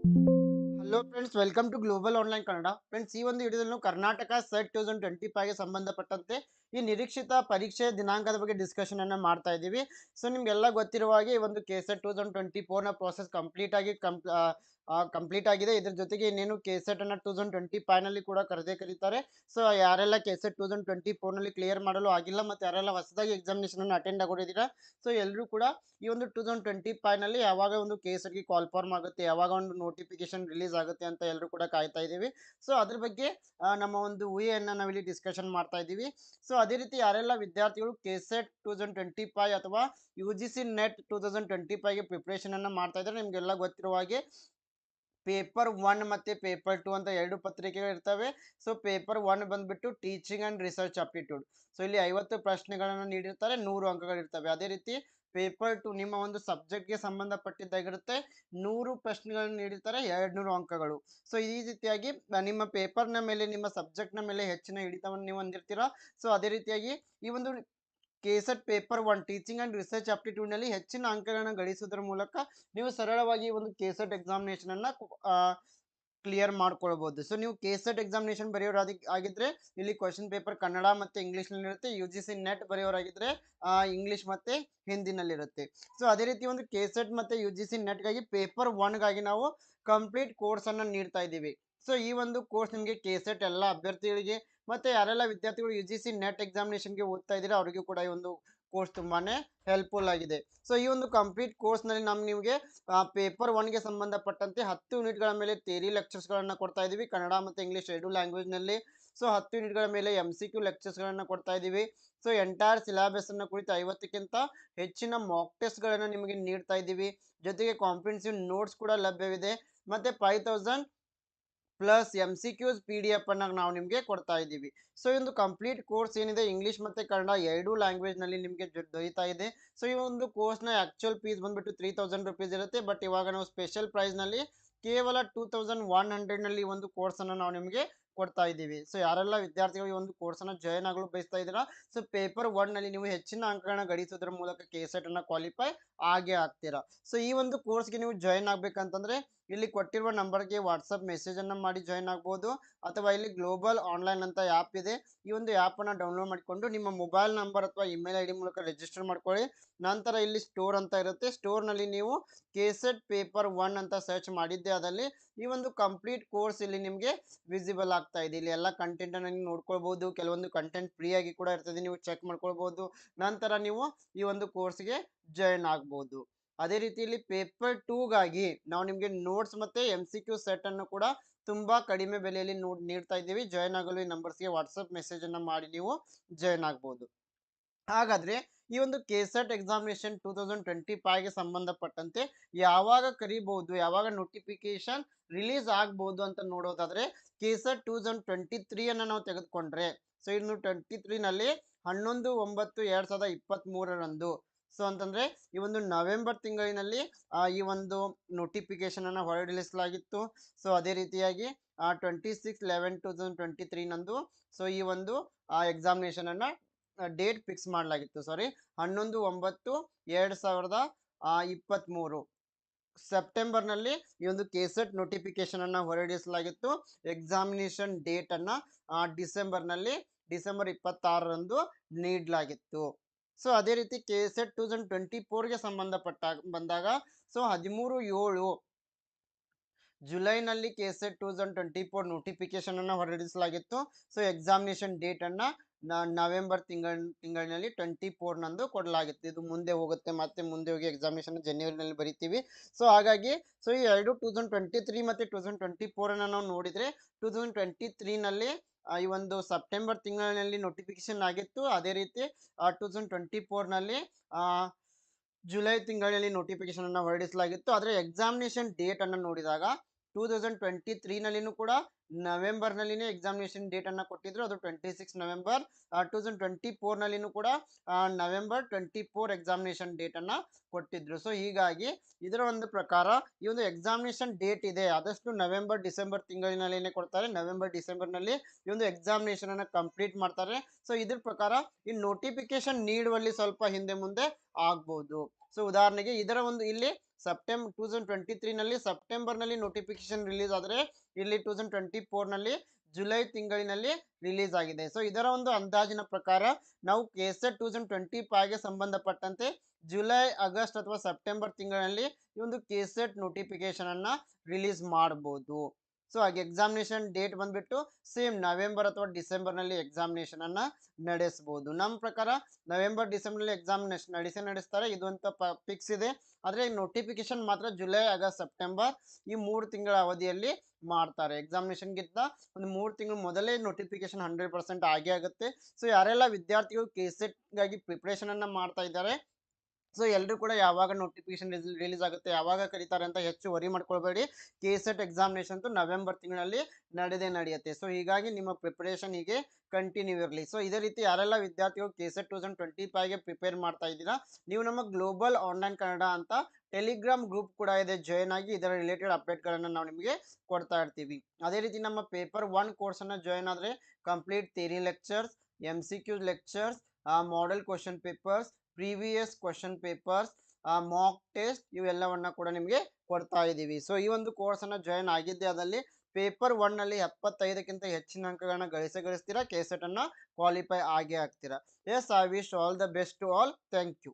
Hello friends welcome to global online Kannada friends ಈ ಒಂದು ವಿಡಿಯೋದಲ್ಲಿ ಕರ್ನಾಟಕ ಸೆಟ್ ತೌಸಂಡ್ ಟ್ವೆಂಟಿ ಫೈವ್ಗೆ ಸಂಬಂಧಪಟ್ಟಂತೆ ಈ ನಿರೀಕ್ಷಿತ ಪರೀಕ್ಷೆ ದಿನಾಂಕದ ಬಗ್ಗೆ ಡಿಸ್ಕಷನ್ ಅನ್ನು ಮಾಡ್ತಾ ಇದ್ದೀವಿ. ಸೊ ನಿಮ್ಗೆಲ್ಲ ಗೊತ್ತಿರುವ ಹಾಗೆ ಈ ಒಂದು ಕೆಸೆಟ್ ಟೂ ತೌಸಂಡ್ ಟ್ವೆಂಟಿ ಫೋರ್ನ ಪ್ರೋಸೆಸ್ ಕಂಪ್ಲೀಟ್ ಆಗಿ ಕಂಪ್ಲೀಟ್ ಆಗಿದೆ. ಇದ್ರ ಜೊತೆಗೆ ಇನ್ನೇನು ಕೆ ಸೆಟ್ ಅನ್ನ ಟೂ ತೌಸಂಡ್ ಟ್ವೆಂಟಿ ಫೈನಲ್ಲಿ ಕೂಡ ಕರೆದೇ ಕರೀತಾರೆ. ಸೊ ಯಾರೆಲ್ಲ K set two thousand twenty ಫೋರ್ನಲ್ಲಿ ಕ್ಲಿಯರ್ ಮಾಡಲು ಆಗಿಲ್ಲ ಮತ್ತು ಯಾರೆಲ್ಲ ಹೊಸದಾಗಿ ಎಕ್ಸಾಮಿನೇಷನ್ ಅನ್ನು ಅಟೆಂಡ್ ಆಗೋದಿದ್ದೀರಾ ಸೊ ಎಲ್ಲರೂ ಕೂಡ ಈ ಒಂದು ಟೂ ತೌಸಂಡ್ ಟ್ವೆಂಟಿ ಫೈನಲ್ಲಿ ಯಾವಾಗ ಒಂದು ಕೆ ಸೆಟ್ಗೆ ಕಾಲ್ ಫಾರ್ಮ್ ಆಗುತ್ತೆ, ಯಾವಾಗ ಒಂದು ನೋಟಿಫಿಕೇಶನ್ ರಿಲೀಸ್ ಆಗುತ್ತೆ ಅಂತ ಎಲ್ಲರೂ ಕೂಡ ಕಾಯ್ತಾ ಇದ್ದೀವಿ. ಸೊ ಅದ್ರ ಬಗ್ಗೆ ನಮ್ಮ ಒಂದು ಊಹೆಯನ್ನು ನಾವಿಲ್ಲಿ ಡಿಸ್ಕಷನ್ ಮಾಡ್ತಾ ಇದ್ದೀವಿ. ಸೊ ಅದೇ ರೀತಿ ಯಾರೆಲ್ಲ ವಿದ್ಯಾರ್ಥಿಗಳು KSET two thousand twenty five ಅಥವಾ U G C NET two thousand twenty ಫೈವ್ಗೆ ಪ್ರಿಪ್ರೇಷನನ್ನು ಮಾಡ್ತಾ ಇದ್ದಾರೆ ನಿಮಗೆಲ್ಲ ಗೊತ್ತಿರುವ ಹಾಗೆ ಪೇಪರ್ ಒನ್ ಮತ್ತು ಪೇಪರ್ ಟು ಅಂತ ಎರಡು ಪತ್ರಿಕೆಗಳು ಇರ್ತವೆ. ಸೊ ಪೇಪರ್ ಒನ್ ಬಂದುಬಿಟ್ಟು teaching and research aptitude so ಇಲ್ಲಿ ಐವತ್ತು ಪ್ರಶ್ನೆಗಳನ್ನು ನೀಡಿರ್ತಾರೆ, ನೂರು ಅಂಕಗಳಿರ್ತವೆ. ಅದೇ ರೀತಿ ಪೇಪರ್ ಟು ನಿಮ್ಮ ಒಂದು ಸಬ್ಜೆಕ್ಟ್ಗೆ ಸಂಬಂಧಪಟ್ಟಿದ್ದಾಗಿರುತ್ತೆ. ನೂರು ಪ್ರಶ್ನೆಗಳನ್ನು ನೀಡಿರ್ತಾರೆ ಎರಡು ನೂರು ಅಂಕಗಳು. ಸೊ ಈ ರೀತಿಯಾಗಿ ನಿಮ್ಮ ಪೇಪರ್ನ ಮೇಲೆ, ನಿಮ್ಮ ಸಬ್ಜೆಕ್ಟ್ನ ಮೇಲೆ ಹೆಚ್ಚಿನ ಹಿಡಿತವನ್ನು ನೀವು ಹೊಂದಿರ್ತೀರಾ? ಸೊ ಅದೇ ರೀತಿಯಾಗಿ, ಈ ಒಂದು KSET paper one teaching and research ಆಪ್ಟಿಟ್ಯೂಡ್ನಲ್ಲಿ ಹೆಚ್ಚಿನ ಅಂಕಗಳನ್ನು ಗಳಿಸೋದ್ರ ಮೂಲಕ, ನೀವು ಸರಳವಾಗಿ ಒಂದು ಕೆಸೆಟ್ ಎಕ್ಸಾಮಿನೇಷನನ್ನು ಕ್ಲಿಯರ್ ಮಾಡ್ಕೊಳ್ಬೋದು. ಸೊ ನೀವು ಕೆಸೆಟ್ ಎಕ್ಸಾಮಿನೇಷನ್ ಬರೆಯೋರಾದಿ, ಆಗಿದ್ರೆ ಇಲ್ಲಿ ಕ್ವಶನ್ ಪೇಪರ್ ಕನ್ನಡ ಮತ್ತೆ ಇಂಗ್ಲಿಷ್ ಇರುತ್ತೆ ಯು ಜಿ ಸಿ ನೆಟ್ ಬರೆಯೋರಾಗಿದ್ರೆ ಇಂಗ್ಲೀಷ್ ಮತ್ತು ಹಿಂದಿನಲ್ಲಿರುತ್ತೆ. ಸೊ ಅದೇ ರೀತಿ ಒಂದು ಕೆಸೆಟ್ ಮತ್ತು ಯು ಜಿ ಸಿ ನೆಟ್ಗಾಗಿ ಪೇಪರ್ ಒನ್ಗಾಗಿ ನಾವು ಕಂಪ್ಲೀಟ್ ಕೋರ್ಸನ್ನು ನೀಡ್ತಾ ಇದ್ದೀವಿ. ಸೊ ಈ ಒಂದು ಕೋರ್ಸ್ ನಿಮಗೆ ಕೆಸೆಟ್ ಎಲ್ಲ ಅಭ್ಯರ್ಥಿಗಳಿಗೆ ಮತ್ತೆ ಯಾರೆಲ್ಲ ವಿದ್ಯಾರ್ಥಿಗಳು ಯು ಜಿ ಸಿ ನೆಟ್ ಎಕ್ಸಾಮಿನೇಷನ್ಗೆ ಓದ್ತಾ ಇದ್ದೀರಾ ಅವರಿಗೂ ಕೂಡ ಈ ಒಂದು ಕೋರ್ಸ್ ತುಂಬಾನೇ ಹೆಲ್ಪ್ಫುಲ್ ಆಗಿದೆ. ಸೊ ಈ ಒಂದು ಕಂಪ್ಲೀಟ್ ಕೋರ್ಸ್ನಲ್ಲಿ ನಮ್ಮ ನಿಮಗೆ ಪೇಪರ್ ಒನ್ಗೆ ಸಂಬಂಧಪಟ್ಟಂತೆ ಹತ್ತು ಯೂನಿಟ್ಗಳ ಮೇಲೆ ಥೇರಿ ಲೆಕ್ಚರ್ಸ್ಗಳನ್ನು ಕೊಡ್ತಾ ಇದ್ದೀವಿ ಕನ್ನಡ ಮತ್ತು ಇಂಗ್ಲೀಷ್ ಎರಡು ಲ್ಯಾಂಗ್ವೇಜ್ನಲ್ಲಿ ಸೊ ಹತ್ತು ಯೂನಿಟ್ಗಳ ಮೇಲೆ ಎಂ ಸಿ ಕ್ಯೂ ಲೆಕ್ಚರ್ಸ್ಗಳನ್ನು ಕೊಡ್ತಾ ಇದ್ದೀವಿ ಸೊ ಎಂಟೈರ್ ಸಿಲೆಬಸ್ಸನ್ನು ಕುರಿತು ಐವತ್ತಕ್ಕಿಂತ ಹೆಚ್ಚಿನ ಮಾಕ್ ಟೆಸ್ಟ್ಗಳನ್ನು ನಿಮಗೆ ನೀಡ್ತಾ ಇದ್ದೀವಿ ಜೊತೆಗೆ ಕಾಂಪ್ರಿಹೆನ್ಸಿವ್ ನೋಟ್ಸ್ ಕೂಡ ಲಭ್ಯವಿದೆ. ಮತ್ತು five thousand plus M C Qs P D F ಅನ್ನ ನಾವು ನಿಮಗೆ ಕೊಡ್ತಾ ಇದ್ದೀವಿ. ಸೊ ಈ ಕಂಪ್ಲೀಟ್ ಕೋರ್ಸ್ ಏನಿದೆ. ಇಂಗ್ಲೀಷ್ ಮತ್ತು ಕನ್ನಡ ಎರಡೂ ಲ್ಯಾಂಗ್ವೇಜ್ನಲ್ಲಿ ನಿಮಗೆ ದೊರೀತಾ ಇದೆ. ಸೊ ಈ ಒಂದು ಕೋರ್ಸ್ನ ಆ್ಯಕ್ಚುಯಲ್ ಫೀಸ್ ಬಂದ್ಬಿಟ್ಟು ತ್ರೀ ತೌಸಂಡ್ ರುಪೀಸ್ ಇರುತ್ತೆ. ಬಟ್ ಇವಾಗ ನಾವು ಸ್ಪೆಷಲ್ ಪ್ರೈಸ್ನಲ್ಲಿ ಕೇವಲ ಟೂ ತೌಸಂಡ್ ಒನ್ ಹಂಡ್ರೆಡ್ನಲ್ಲಿ ಒಂದು ಕೋರ್ಸನ್ನು ನಾವು ನಿಮಗೆ ಕೊಡ್ತಾ ಇದ್ದೀವಿ. ಸೊ ಯಾರೆಲ್ಲ ವಿದ್ಯಾರ್ಥಿಗಳು ಈ ಒಂದು ಕೋರ್ಸನ್ನು ಜಾಯ್ನ್ ಆಗಲು ಬಯಸ್ತಾ ಇದ್ದೀರಾ? ಸೊ ಪೇಪರ್ ಒನ್ನಲ್ಲಿ ನೀವು ಹೆಚ್ಚಿನ ಅಂಕಗಳನ್ನ ಗಳಿಸೋದ್ರ ಮೂಲಕ ಕೆ ಸೆಟನ್ನು ಕ್ವಾಲಿಫೈ ಆಗೇ ಆಗ್ತೀರಾ. ಸೊ ಈ ಒಂದು ಕೋರ್ಸ್ಗೆ ನೀವು ಜಾಯ್ನ್ ಆಗಬೇಕಂತಂದ್ರೆ ಇಲ್ಲಿ ಕೊಟ್ಟಿರುವ ನಂಬರ್ಗೆ ವಾಟ್ಸಪ್ ಮೆಸೇಜನ್ನು ಮಾಡಿ ಜಾಯ್ನ್ ಆಗ್ಬೋದು ಅಥವಾ ಇಲ್ಲಿ ಗ್ಲೋಬಲ್ ಆನ್ಲೈನ್ ಅಂತ ಆ್ಯಪ್ ಇದೆ. ಈ ಒಂದು ಆ್ಯಪನ್ನು ಡೌನ್ಲೋಡ್ ಮಾಡಿಕೊಂಡು ನಿಮ್ಮ ಮೊಬೈಲ್ ನಂಬರ್ ಅಥವಾ ಇಮೇಲ್ ಐ ಮೂಲಕ ರಿಜಿಸ್ಟರ್ ಮಾಡ್ಕೊಳ್ಳಿ. ನಂತರ ಇಲ್ಲಿ ಸ್ಟೋರ್ ಅಂತ ಇರುತ್ತೆ. ಸ್ಟೋರ್ನಲ್ಲಿ ನೀವು ಕೆಸೆಟ್ ಪೇಪರ್ ಒನ್ ಅಂತ ಸರ್ಚ್ ಮಾಡಿದ್ದೆ ಅದರಲ್ಲಿ ಈ ಒಂದು ಕಂಪ್ಲೀಟ್ ಕೋರ್ಸ್ ಇಲ್ಲಿ ನಿಮಗೆ ವಿಸಿಬಲ್ ಆಗ್ತಾ ಇದೆ. ಇಲ್ಲಿ ಎಲ್ಲ ಕಂಟೆಂಟನ್ನು ನೀವು ನೋಡ್ಕೊಳ್ಬೋದು. ಕೆಲವೊಂದು ಕಂಟೆಂಟ್ ಫ್ರೀ ಆಗಿ ಕೂಡ ಇರ್ತದೆ. ನೀವು ಚೆಕ್ ಮಾಡ್ಕೊಳ್ಬೋದು. ನಂತರ ನೀವು ಈ ಒಂದು ಕೋರ್ಸ್ಗೆ ಜಾಯ್ನ್ ಆಗ್ಬೋದು. ಅದೇ ರೀತಿ ಇಲ್ಲಿ ಪೇಪರ್ ಟೂಗಾಗಿ ನಾವು ನಿಮಗೆ ನೋಟ್ಸ್ ಮತ್ತು ಎಂ ಸಿ ಕ್ಯೂ ಸೆಟನ್ನು ಕೂಡ ತುಂಬ ಕಡಿಮೆ ಬೆಲೆಯಲ್ಲಿ ನೋಡ್ ನೀಡ್ತಾ ಇದ್ದೀವಿ. ಜಾಯ್ನ್ ಆಗಲು ಈ ನಂಬರ್ಸ್ಗೆ ವಾಟ್ಸಪ್ ಮೆಸೇಜನ್ನು ಮಾಡಿ ನೀವು ಜಾಯ್ನ್ ಆಗ್ಬೋದು. ಹಾಗಾದರೆ ಈ ಒಂದು KSET examination two thousand twenty ಫೈವ್ಗೆ ಸಂಬಂಧಪಟ್ಟಂತೆ ಯಾವಾಗ ಕರಿಬಹುದು, ಯಾವಾಗ ನೋಟಿಫಿಕೇಶನ್ ರಿಲೀಸ್ ಆಗ್ಬೋದು ಅಂತ ನೋಡೋದಾದರೆ ಕೆಸೆಟ್ ಟೂ ತೌಸಂಡ್ ಟ್ವೆಂಟಿ ತ್ರೀಯನ್ನು ನಾವು ತೆಗೆದುಕೊಂಡ್ರೆ. ಸೊ ಇನ್ನು ಟ್ವೆಂಟಿ ತ್ರೀನಲ್ಲಿ ಹನ್ನೊಂದು, ಒಂಬತ್ತು, ಎರಡು ಸಾವಿರದ ಇಪ್ಪತ್ತ್ಮೂರರಂದು ಸೊ ಅಂತಂದರೆ ಈ ಒಂದು ನವೆಂಬರ್ ತಿಂಗಳಿನಲ್ಲಿ ಆ, ಈ ಒಂದು ನೋಟಿಫಿಕೇಷನನ್ನು ಹೊರಡಿಸಲಾಗಿತ್ತು ಸೊ ಅದೇ ರೀತಿಯಾಗಿ twenty six eleven two thousand twenty ತ್ರೀನಂದು so ಈ ಒಂದು ಎಕ್ಸಾಮಿನೇಷನನ್ನು ಡೇಟ್ ಫಿಕ್ಸ್ ಮಾಡಲಾಗಿತ್ತು. ಸಾರಿ ಹನ್ನೊಂದು ಒಂಬತ್ತು ಎರಡು ಸಾವಿರದ ಇಪ್ಪತ್ತ್ಮೂರು ಸೆಪ್ಟೆಂಬರ್ನಲ್ಲಿ ಈ ಒಂದು ಕೆಸೆಟ್ ನೋಟಿಫಿಕೇಷನನ್ನು ಹೊರಡಿಸಲಾಗಿತ್ತು ಎಕ್ಸಾಮಿನೇಷನ್ ಡೇಟನ್ನು ಡಿಸೆಂಬರ್ನಲ್ಲಿ ಡಿಸೆಂಬರ್ ಇಪ್ಪತ್ತಾರರಂದು ನೀಡಲಾಗಿತ್ತು. ಸೊ, ಅದೇ ರೀತಿ K S Ed two thousand twenty ಫೋರ್ಗೆ ಸಂಬಂಧಪಟ್ಟ, ಬಂದಾಗ, ಸೊ, ಹದಿಮೂರು ಏಳು ಜುಲೈನಲ್ಲಿ KSET two thousand twenty four ನೋಟಿಫಿಕೇಶನನ್ನು ಹೊರಡಿಸಲಾಗಿತ್ತು ಸೊ ಎಕ್ಸಾಮಿನೇಷನ್ ಡೇಟನ್ನು ನವೆಂಬರ್ ತಿಂಗಳ, ತಿಂಗಳಿನಲ್ಲಿ ಟ್ವೆಂಟಿ ಫೋರ್ನಂದು ಕೊಡಲಾಗಿತ್ತು. ಇದು ಮುಂದೆ ಹೋಗುತ್ತೆ, ಮತ್ತೆ ಮುಂದೆ ಹೋಗಿ ಎಕ್ಸಾಮಿನೇಷನ್ ಜನವರಿನಲ್ಲಿ ಬರಿತೀವಿ. ಸೊ, ಹಾಗಾಗಿ, ಸೊ, ಈ ಎರಡು ಟೂ ತೌಸಂಡ್ ಟ್ವೆಂಟಿ ತ್ರೀ ಮತ್ತು ಟೂ ತೌಸಂಡ್ ಟ್ವೆಂಟಿ ಫೋರನ್ನು ನಾವು ನೋಡಿದರೆ ಟೂ ತೌಸಂಡ್ ಟ್ವೆಂಟಿ ತ್ರೀನಲ್ಲಿ ಈ ಒಂದು ಸೆಪ್ಟೆಂಬರ್ ತಿಂಗಳಿನಲ್ಲಿ ನೋಟಿಫಿಕೇಶನ್ ಆಗಿತ್ತು. ಅದೇ ರೀತಿ ಟೂ ತೌಸಂಡ್ ಟ್ವೆಂಟಿ ಫೋರ್ನಲ್ಲಿ ಜುಲೈ ತಿಂಗಳಲ್ಲಿ ನೋಟಿಫಿಕೇಶನ್ ಅನ್ನು ಹೊರಡಿಸಲಾಗಿತ್ತು. ಆದರೆ ಎಕ್ಸಾಮಿನೇಷನ್ ಡೇಟನ್ನು ನೋಡಿದಾಗ ಟೂ ತೌಸಂಡ್ ಟ್ವೆಂಟಿ ತ್ರೀನಲ್ಲಿನೂ ಕೂಡ ನವೆಂಬರ್ನಲ್ಲಿನೇ ಎಕ್ಸಾಮಿನೇಷನ್ ಡೇಟನ್ನು ಕೊಟ್ಟಿದ್ರು. ಅದು twenty six November two thousand twenty ಫೋರ್ನಲ್ಲಿನೂ ಕೂಡ ನವೆಂಬರ್ ಟ್ವೆಂಟಿ ಫೋರ್ ಎಕ್ಸಾಮಿನೇಷನ್ ಡೇಟನ್ನು ಕೊಟ್ಟಿದ್ರು. ಸೊ ಹೀಗಾಗಿ ಇದರ ಒಂದು ಪ್ರಕಾರ ಈ ಒಂದು ಎಕ್ಸಾಮಿನೇಷನ್ ಡೇಟ್ ಇದೆ. ಆದಷ್ಟು ನವೆಂಬರ್, ಡಿಸೆಂಬರ್ ತಿಂಗಳಿನಲ್ಲಿನೇ ಕೊಡ್ತಾರೆ. ನವೆಂಬರ್ ಡಿಸೆಂಬರ್ನಲ್ಲಿ ಈ ಒಂದು ಎಕ್ಸಾಮಿನೇಷನನ್ನು ಕಂಪ್ಲೀಟ್ ಮಾಡ್ತಾರೆ. ಸೊ ಇದ್ರ ಪ್ರಕಾರ ಈ ನೋಟಿಫಿಕೇಶನ್ ನೀಡುವಲ್ಲಿ ಸ್ವಲ್ಪ ಹಿಂದೆ ಮುಂದೆ ಆಗ್ಬೋದು. ಸೊ ಉದಾಹರಣೆಗೆ ಇದರ ಒಂದು ಇಲ್ಲಿ ಸೆಪ್ಟೆಂಬರ್ ಟೂ ತೌಸಂಡ್ ಟ್ವೆಂಟಿ ತ್ರೀನಲ್ಲಿ ಸೆಪ್ಟೆಂಬರ್ನಲ್ಲಿ ನೋಟಿಫಿಕೇಶನ್ ರಿಲೀಸ್ ಆದರೆ ಇಲ್ಲಿ ಟೂ ತೌಸಂಡ್ ಟ್ವೆಂಟಿ ಫೋರ್ನಲ್ಲಿ ಜುಲೈ ತಿಂಗಳಿನಲ್ಲಿ ರಿಲೀಸ್ ಆಗಿದೆ. ಸೊ ಇದರ ಒಂದು ಅಂದಾಜಿನ ಪ್ರಕಾರ ನಾವು ಕೆಸೆಟ್ ಟೂ ತೌಸಂಡ್ ಟ್ವೆಂಟಿ ಫೈವ್ಗೆ ಸಂಬಂಧಪಟ್ಟಂತೆ ಜುಲೈ ಆಗಸ್ಟ್ ಅಥವಾ ಸೆಪ್ಟೆಂಬರ್ ತಿಂಗಳಲ್ಲಿ ಈ ಒಂದು ಕೆಸೆಟ್ ನೋಟಿಫಿಕೇಶನ್ ಅನ್ನ ರಿಲೀಸ್ ಮಾಡ್ಬೋದು. ಸೊ ಹಾಗೆ ಎಕ್ಸಾಮಿನೇಷನ್ ಡೇಟ್ ಬಂದ್ಬಿಟ್ಟು ಸೇಮ್ ನವೆಂಬರ್ ಅಥವಾ ಡಿಸೆಂಬರ್ನಲ್ಲಿ ಎಕ್ಸಾಮಿನೇಷನ್ ಅನ್ನ ನಡೆಸಬಹುದು ನಮ್ಮ ಪ್ರಕಾರ ನವೆಂಬರ್ ಡಿಸೆಂಬರ್ನಲ್ಲಿ ಎಕ್ಸಾಮಿನೇಷನ್ ನಡೆಸೇ ನಡೆಸ್ತಾರೆ. ಇದು ಅಂತ ಫಿಕ್ಸ್ ಇದೆ. ಆದರೆ ನೋಟಿಫಿಕೇಶನ್ ಮಾತ್ರ ಜುಲೈ ಆಗಸ್ಟ್ ಸೆಪ್ಟೆಂಬರ್ ಈ ಮೂರು ತಿಂಗಳ ಅವಧಿಯಲ್ಲಿ ಮಾಡ್ತಾರೆ. ಎಕ್ಸಾಮಿನೇಷನ್ಗಿಂತ ಒಂದು ಮೂರು ತಿಂಗಳು ಮೊದಲೇ ನೋಟಿಫಿಕೇಶನ್ ಹಂಡ್ರೆಡ್ ಪರ್ಸೆಂಟ್ ಆಗೇ ಆಗುತ್ತೆ. ಸೊ ಯಾರೆಲ್ಲ ವಿದ್ಯಾರ್ಥಿಗಳು ಕೆ ಸೆಟ್ಗಾಗಿ ಪ್ರಿಪ್ರೇಷನ್ ಅನ್ನ ಮಾಡ್ತಾ ಇದ್ದಾರೆ ಸೊ ಎಲ್ಲರೂ ಕೂಡ ಯಾವಾಗ ನೋಟಿಫಿಕೇಶನ್ ರಿಲೀಸ್ ಆಗುತ್ತೆ, ಯಾವಾಗ ಕರೀತಾರೆ ಅಂತ ಹೆಚ್ಚು ವರಿ ಮಾಡ್ಕೊಳ್ಬೇಡಿ. ಕೆ ಸೆಟ್ ಎಕ್ಸಾಮಿನೇಷನ್ ನವೆಂಬರ್ ತಿಂಗಳಲ್ಲಿ ನಡೆದೇ ನಡೆಯುತ್ತೆ. ಸೊ ಹೀಗಾಗಿ ನಿಮ್ಮ ಪ್ರಿಪರೇಷನ್ ಹೀಗೆ ಕಂಟಿನ್ಯೂ ಇರಲಿ. ಸೊ ಇದೇ ರೀತಿ ಯಾರೆಲ್ಲ ವಿದ್ಯಾರ್ಥಿಗಳು K set two thousand twenty ಫೈವ್ಗೆ ಪ್ರಿಪೇರ್ ಮಾಡ್ತಾ ಇದ್ದೀರಾ, ನೀವು ನಮ್ಮ ಗ್ಲೋಬಲ್ ಆನ್ಲೈನ್ ಕನ್ನಡ ಅಂತ ಟೆಲಿಗ್ರಾಮ್ ಗ್ರೂಪ್ ಕೂಡ ಇದೆ. ಜಾಯ್ನ್ ಆಗಿ ಇದರ ರಿಲೇಟೆಡ್ ಅಪ್ಡೇಟ್ಗಳನ್ನು ನಾವು ನಿಮಗೆ ಕೊಡ್ತಾ ಇರ್ತೀವಿ. ಅದೇ ರೀತಿ ನಮ್ಮ ಪೇಪರ್ ಒನ್ ಕೋರ್ಸನ್ನು ಜಾಯ್ನ್ ಆದರೆ complete theory lectures M C Q lectures model question papers previous question papers mock test ಇವೆಲ್ಲವನ್ನ ಕೂಡ ನಿಮಗೆ ಕೊಡ್ತಾ ಇದ್ದೀವಿ ಸೊ ಈ ಒಂದು ಕೋರ್ಸನ್ನು ಜಾಯಿನ್ ಆಗಿದ್ದೆ ಅದರಲ್ಲಿ ಪೇಪರ್ ಒನ್ನಲ್ಲಿ ಎಪ್ಪತ್ತೈದಕ್ಕಿಂತ ಹೆಚ್ಚಿನ ಅಂಕಗಳನ್ನ ಗಳಿಸೇ ಗಳಿಸ್ತೀರಾ? ಅನ್ನ ಕ್ವಾಲಿಫೈ ಆಗೇ ಆಗ್ತೀರಾ yes I wish all the best to all thank you